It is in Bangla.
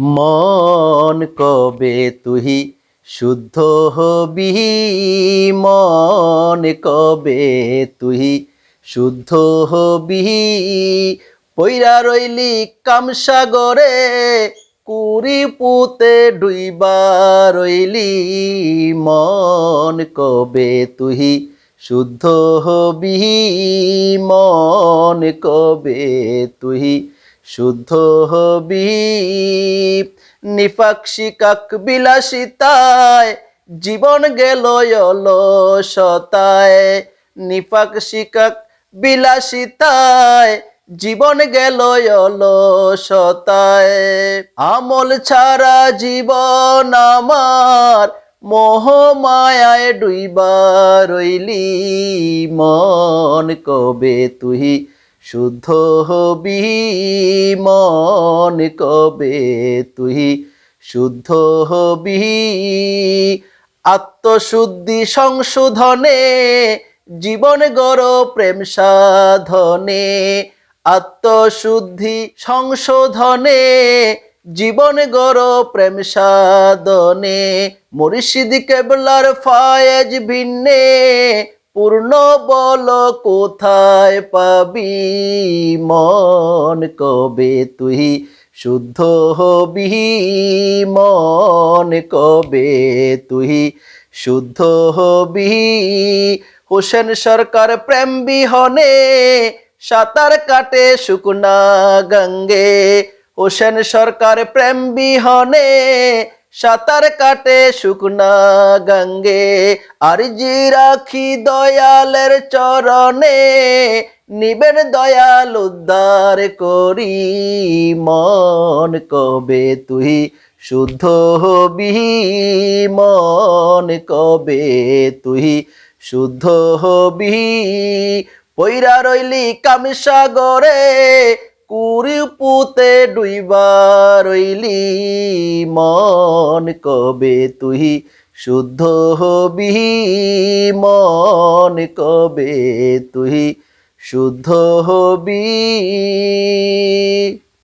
মন কবে তুহি শুদ্ধ হবি? মন কবে তুহি শুদ্ধ হবি? পইরা রইলি কামসাগরে, কুড়ি পুতে ডুইবা রইলি। মন কবে তুহি শুদ্ধ হবি? মন কবে তুহি শুদ্ধ হবি নিফাক শিকাক বিলাসিতায়, জীবন গেল অলসতায়। নিফাক শিকাক বিলাসিতায়, জীবন গেল অলসতায়। আমল ছাড়া জীবন আমার, মোহ মায়ায় ডুইবা রইলি মন। কবে তুহি শুদ্ধ হবি মন কবে তুহি শুদ্ধ হবি আত্মশুদ্ধি সংশোধনে, জীবন গড় প্রেম সাধনে। আত্মশুদ্ধি সংশোধনে, জীবন গড় প্রেম সাধনে। মুর্শিদ কেবলার ফায়েজ ভিন্নে পূর্ণ বল কোথায় পাবি? মন কবে তুই শুদ্ধ হবি? মন কবে তুই শুদ্ধ হবি? হোসেন সরকার প্রেম বিহনে সাঁতার কাটে শুকনা গঙ্গে। হোসেন সরকার প্রেম বিহনে সাঁতার কাটে শুকনা গঙ্গে। আর জি রাখি দয়ালের চরণে, নিবেন দয়াল উদ্ধার করি মন কবে তুই শুদ্ধ হবি? মন কবে তুই শুদ্ধ হবি? পইরা রইলি কামসাগরে কুড়ি পুতে ডুইবার রইলি মন কবে তুই শুদ্ধ হবি মন কবে তুই শুদ্ধ হবি?